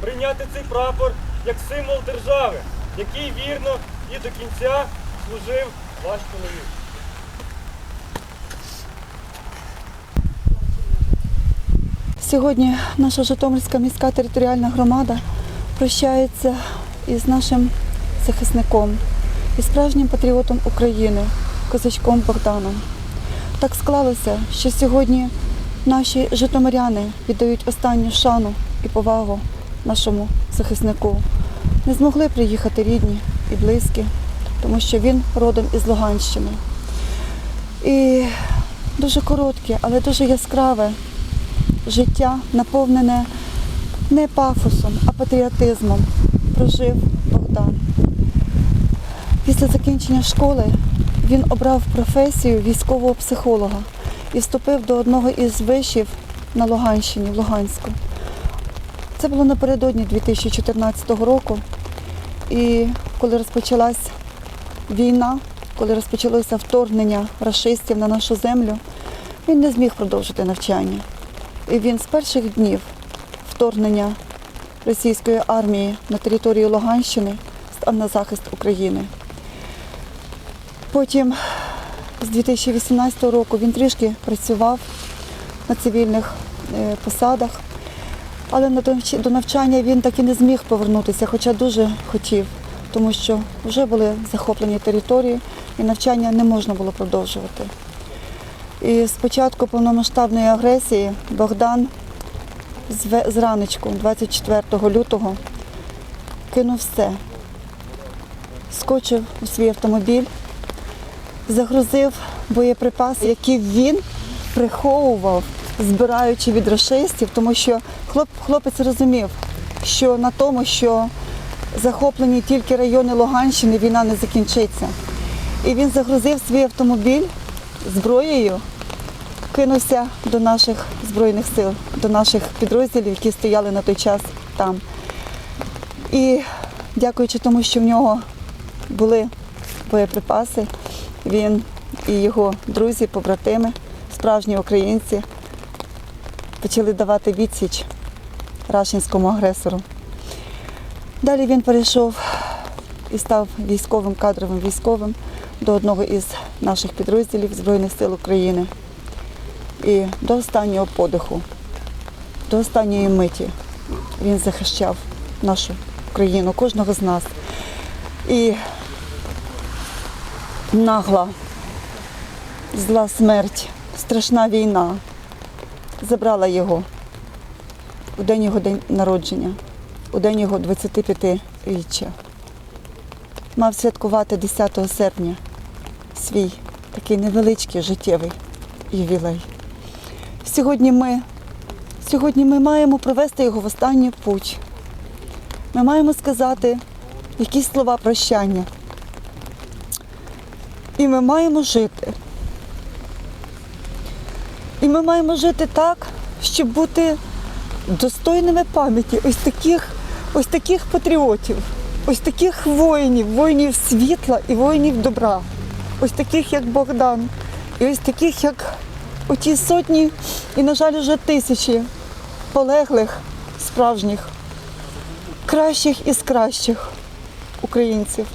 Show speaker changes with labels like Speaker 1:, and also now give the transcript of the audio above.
Speaker 1: прийняти цей прапор як символ держави, який вірно і до кінця служив ваш чоловік.
Speaker 2: Сьогодні наша Житомирська міська територіальна громада прощається із нашим захисником, і справжнім патріотом України, козачком Богданом. Так склалося, що сьогодні наші житомиряни віддають останню шану і повагу нашому захиснику. Не змогли приїхати рідні і близькі, тому що він родом із Луганщини. І дуже коротке, але дуже яскраве життя, наповнене не пафосом, а патріотизмом, прожив Богдан. Після закінчення школи він обрав професію військового психолога і вступив до одного із вишів на Луганщині, в Луганську. Це було напередодні 2014 року. І коли розпочалась війна, коли розпочалося вторгнення рашистів на нашу землю, він не зміг продовжити навчання. І він з перших днів вторгнення російської армії на територію Луганщини став на захист України. Потім з 2018 року він трішки працював на цивільних е, посадах, але до навчання він так і не зміг повернутися, хоча дуже хотів, тому що вже були захоплені території і навчання не можна було продовжувати. І з початку повномасштабної агресії Богдан зве- зранечку, 24 лютого, кинув все, скочив у свій автомобіль, загрузив боєприпаси, які він приховував, збираючи від рашистів, тому що хлоп, хлопець розумів, що на тому, що захоплені тільки райони Луганщини, війна не закінчиться. І він загрузив свій автомобіль зброєю, кинувся до наших збройних сил, до наших підрозділів, які стояли на той час там. І дякуючи тому, що в нього були боєприпаси, він і його друзі, побратими, справжні українці, почали давати відсіч рашинському агресору. Далі він перейшов і став військовим, кадровим військовим до одного із наших підрозділів Збройних сил України. І до останнього подиху, до останньої миті він захищав нашу країну, кожного з нас. І нагла, зла смерть, страшна війна забрала його у день його день народження, у день його 25-річчя. Мав святкувати 10 серпня свій такий невеличкий життєвий ювілей. Сьогодні ми, сьогодні ми маємо провести його в останню путь. Ми маємо сказати якісь слова прощання. І ми маємо жити. І ми маємо жити так, щоб бути достойними пам'яті ось таких, ось таких патріотів, ось таких воїнів, воїнів світла і воїнів добра, ось таких, як Богдан, і ось таких, як оті сотні і, на жаль, вже тисячі полеглих справжніх, кращих із кращих українців.